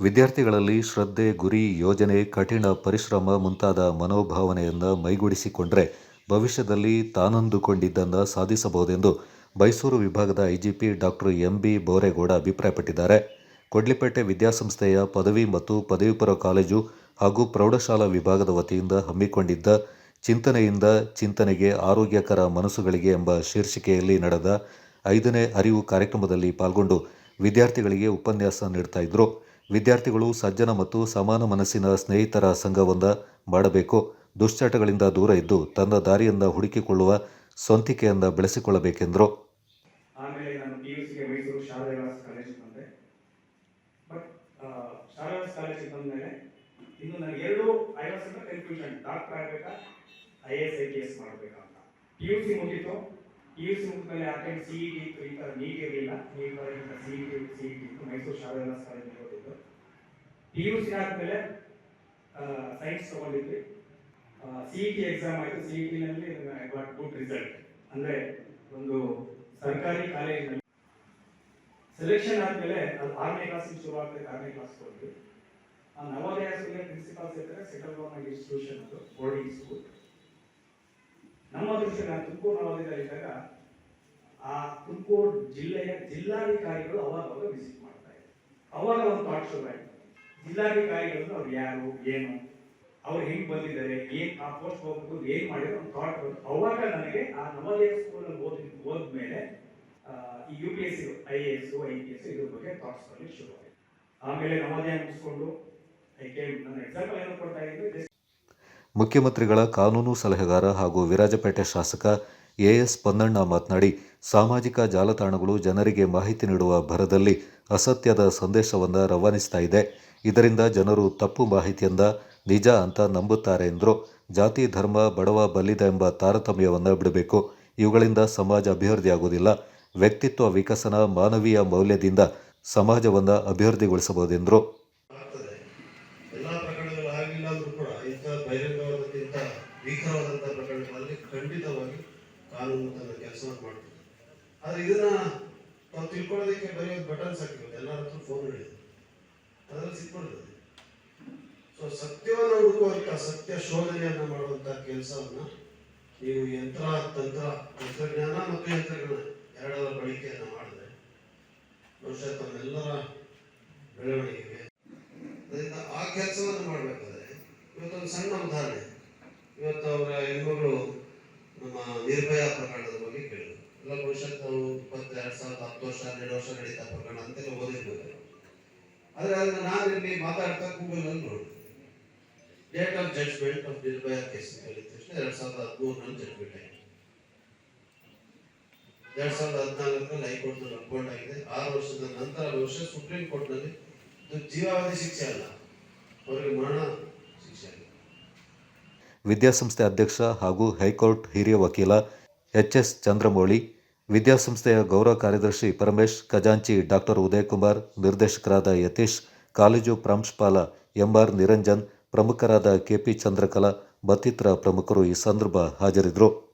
ವಿದ್ಯಾರ್ಥಿಗಳಲ್ಲಿ ಶ್ರದ್ಧೆ, ಗುರಿ, ಯೋಜನೆ, ಕಠಿಣ ಪರಿಶ್ರಮ ಮುಂತಾದ ಮನೋಭಾವನೆಯನ್ನು ಮೈಗೂಡಿಸಿಕೊಂಡರೆ ಭವಿಷ್ಯದಲ್ಲಿ ತಾನಂದುಕೊಂಡಿದ್ದನ್ನು ಸಾಧಿಸಬಹುದೆಂದು ಮೈಸೂರು ವಿಭಾಗದ ಐಜಿಪಿ ಡಾಕ್ಟರ್ ಎಂಬಿ ಬೋರೇಗೌಡ ಅಭಿಪ್ರಾಯಪಟ್ಟಿದ್ದಾರೆ. ಕೊಡ್ಲಿಪೇಟೆ ವಿದ್ಯಾಸಂಸ್ಥೆಯ ಪದವಿ ಮತ್ತು ಪದವಿಪೂರ್ವ ಕಾಲೇಜು ಹಾಗೂ ಪ್ರೌಢಶಾಲಾ ವಿಭಾಗದ ವತಿಯಿಂದ ಹಮ್ಮಿಕೊಂಡಿದ್ದ ಚಿಂತನೆಯಿಂದ ಚಿಂತನೆಗೆ ಆರೋಗ್ಯಕರ ಮನಸ್ಸುಗಳಿಗೆ ಎಂಬ ಶೀರ್ಷಿಕೆಯಲ್ಲಿ ನಡೆದ ಐದನೇ ಅರಿವು ಕಾರ್ಯಕ್ರಮದಲ್ಲಿ ಪಾಲ್ಗೊಂಡು ವಿದ್ಯಾರ್ಥಿಗಳಿಗೆ ಉಪನ್ಯಾಸ ನೀಡ್ತಾ ಇದ್ರು. ವಿದ್ಯಾರ್ಥಿಗಳು ಸಜ್ಜನ ಮತ್ತು ಸಮಾನ ಮನಸ್ಸಿನ ಸ್ನೇಹಿತರ ಸಂಘವೊಂದ ಮಾಡಬೇಕು. ದುಶ್ಚಟಗಳಿಂದ ದೂರ ಇದ್ದು ತನ್ನ ದಾರಿಯಿಂದ ಹುಡುಕಿಕೊಳ್ಳುವ ಸ್ವಂತಿಕೆಯಿಂದ ಬೆಳೆಸಿಕೊಳ್ಳಬೇಕೆಂದರು. ಆಮೇಲೆ P U Mysuru C P U C ಇರಲಿಲ್ಲ. ಮೈಸೂರು ಪಿ ಯು ಸಿ ಆದಮೇಲೆ ಸೈನ್ಸ್ ತಗೊಂಡಿದ್ವಿ. ಸಿ ಇ ಟಿ ಎಕ್ಸಾಮ್ ಆಯಿತು. ಸಿ ಇ ಟಿನಲ್ಲಿ ಐ ಗಾಟ್ ಗುಡ್ ರಿಸಲ್ಟ್ ಅಂದರೆ ಒಂದು ಸರ್ಕಾರಿ ಕಾಲೇಜಿನಲ್ಲಿ. ಸೆಲೆಕ್ಷನ್ ಆದಮೇಲೆ ಅದು ಆರನೇ ಕ್ಲಾಸಿಗೆ ಶುರು ಆಗ್ತದೆ ಆರನೇ ಕ್ಲಾಸ್ ಹೋದ್ವಿ ಆ ನವೋದಯ ಸ್ಕೂಲ್ ಪ್ರಿನ್ಸಿಪಾಲ್ಸ್ ಇರ್ತಾರೆ ಸೆಂಟ್ರಲ್ ಗೌರ್ಮೆಂಟ್ ಇನ್ಸ್ಟಿಟ್ಯೂಷನ್ ಅದು ಬೋರ್ಡಿಂಗ್ ಸ್ಕೂಲ್ ನಮ್ಮ ದೃಷ್ಟಿ ನಾನು ತುಮಕೂರು ಆ ತುಮಕೂರು ಜಿಲ್ಲೆಯ ಜಿಲ್ಲಾಧಿಕಾರಿಗಳು ಅವಾಗ ಅವಾಗ ವಿಸಿಟ್ ಮಾಡ್ತಾ ಇದ್ರು. ಅವಾಗ ಒಂದು ಪಾಠ ಶುರು ಆಯ್ತು. ಜಿಲ್ಲಾಧಿಕಾರಿಗಳು ಅವ್ರು ಯಾರು, ಏನು, ಅವ್ರು ಹೆಂಗೆ ಬಂದಿದ್ದಾರೆ, ಏನ್ ಆ ಪೋಸ್ಟ್ ಹೋಗ್ಬೇಕು, ಏನ್ ಮಾಡಿದ್ರು ಒಂದು ಥಾಟ್ ಬಂತು ಅವಾಗ ನನಗೆ ಆ ನವೋದಯ ಸ್ಕೂಲಲ್ಲಿ ಓದಿ ಓದ್ಮೇಲೆ ಈ U P S I A S I P S ಇದ್ರ ಬಗ್ಗೆ ಥಾಟ್ಸ್ ಬರ್ಲಿಕ್ಕೆ ಶುರು ಆಯ್ತು. ಆಮೇಲೆ ನವೋದಯ ಮುಗಿಸ್ಕೊಂಡು ಐ ಕೆ ನನ್ನ ಎಕ್ಸಾಂಪಲ್ ಏನು ಕೊಡ್ತಾ ಇದ್ದೀನಿ ಮುಖ್ಯಮಂತ್ರಿಗಳ ಕಾನೂನು ಸಲಹೆಗಾರ ಹಾಗೂ ವಿರಾಜಪೇಟೆ ಶಾಸಕ ಎಎಸ್ ಪನ್ನಣ್ಣ ಮಾತನಾಡಿ, ಸಾಮಾಜಿಕ ಜಾಲತಾಣಗಳು ಜನರಿಗೆ ಮಾಹಿತಿ ನೀಡುವ ಭರದಲ್ಲಿ ಅಸತ್ಯದ ಸಂದೇಶವನ್ನು ರವಾನಿಸ್ತಾ ಇದೆ. ಇದರಿಂದ ಜನರು ತಪ್ಪು ಮಾಹಿತಿಯಿಂದ ನಿಜ ಅಂತ ನಂಬುತ್ತಾರೆ ಎಂದರು, ಜಾತಿ, ಧರ್ಮ, ಬಡವ ಬಲ್ಲಿದ ಎಂಬ ತಾರತಮ್ಯವನ್ನು ಬಿಡಬೇಕು. ಇವುಗಳಿಂದ ಸಮಾಜ ಅಭಿವೃದ್ಧಿಯಾಗುವುದಿಲ್ಲ. ವ್ಯಕ್ತಿತ್ವ ವಿಕಸನ ಮಾನವೀಯ ಮೌಲ್ಯದಿಂದ ಸಮಾಜವನ್ನು ಅಭಿವೃದ್ಧಿಗೊಳಿಸಬಹುದೆಂದರು. ಬಟನ್ಸ್ ಹಾಕಿರೋದು ಎಲ್ಲರ ಫೋನ್ಗಳಿದೆ ಅದರಲ್ಲಿ ಸಿಕ್ಬಿಡ್ತದೆ ಸೊ ಸತ್ಯವನ್ನು ಹುಡುಕುವಂತ ಸತ್ಯ ಶೋಧನೆಯನ್ನು ಮಾಡುವಂಥ ಕೆಲಸವನ್ನ ನೀವು ಯಂತ್ರ, ತಂತ್ರ, ತಂತ್ರಜ್ಞಾನ ಮತ್ತು ಯಂತ್ರಜ್ಞಾನ ಎರಡರ ಬಳಕೆಯನ್ನು ಮಾಡಿದ್ರೆ ಬಹುಶಃ ತಮ್ಮೆಲ್ಲರ ಬೆಳವಣಿಗೆಗೆ ಅದರಿಂದ ಆ ಕೆಲಸವನ್ನು ಮಾಡಬೇಕಾದ್ರೆ ಇವತ್ತೊಂದು ಸಣ್ಣ ಉದಾಹರಣೆ. ಇವತ್ತು ಅವರ ಹೆಣ್ಮಗಳು ನಮ್ಮ ನಿರ್ಭಯ ಪ್ರಕರಣದ ಬಗ್ಗೆ ಕೇಳಿದ್ರು. ಎಲ್ಲ ಬಹುಶಃ ನಾವು ಇಪ್ಪತ್ತೆರಡು ಸಾವಿರದ ಹತ್ತು ವರ್ಷ, ಹನ್ನೆರಡು ವರ್ಷ ನಡೀತಾ ಪ್ರಕರಣ ಅಂತೆಲ್ಲ ಓದಿರ್ಬೋದು. ಆದರೆ ಅದನ್ನು ನಾವಿಲ್ಲಿ ಮಾತಾಡ್ತಾ ಗೂಗಲ್ ಅಲ್ಲಿ ನೋಡಿ date of judgement of Nirbhaya case ಹೇಳಿದ ತಕ್ಷಣ ಎರಡು ಸಾವಿರದ ಹದಿಮೂರರಲ್ಲಿ ಜಡ್ಜ್ಮೆಂಟ್ ಆಗಿದೆ. ವರ್ಷದ ನಂತರ ವರ್ಷ ಸುಪ್ರೀಂ ಕೋರ್ಟ್ನಲ್ಲಿ ಇದು ಜೀವಾವಧಿ ಶಿಕ್ಷೆ ಅಲ್ಲ. ಅವರಿಗೆ ಮರಣ ಶಿಕ್ಷೆ ವಿದ್ಯಾಸಂಸ್ಥೆ ಅಧ್ಯಕ್ಷ ಹಾಗೂ ಹೈಕೋರ್ಟ್ ಹಿರಿಯ ವಕೀಲ ಎಚ್ ಎಸ್ ಚಂದ್ರಮೌಳಿ ವಿದ್ಯಾಸಂಸ್ಥೆಯ ಗೌರವ ಕಾರ್ಯದರ್ಶಿ ಪರಮೇಶ್, ಖಜಾಂಚಿ ಡಾಕ್ಟರ್ ಉದಯಕುಮಾರ್, ನಿರ್ದೇಶಕರಾದ ಯತೀಶ್, ಕಾಲೇಜು ಪ್ರಾಂಶುಪಾಲ ಎಂಆರ್ ನಿರಂಜನ್, ಪ್ರಮುಖರಾದ ಕೆಪಿ ಚಂದ್ರಕಲಾ, ಮತ್ತಿತರ ಪ್ರಮುಖರು ಈ ಸಂದರ್ಭ ಹಾಜರಿದ್ದರು.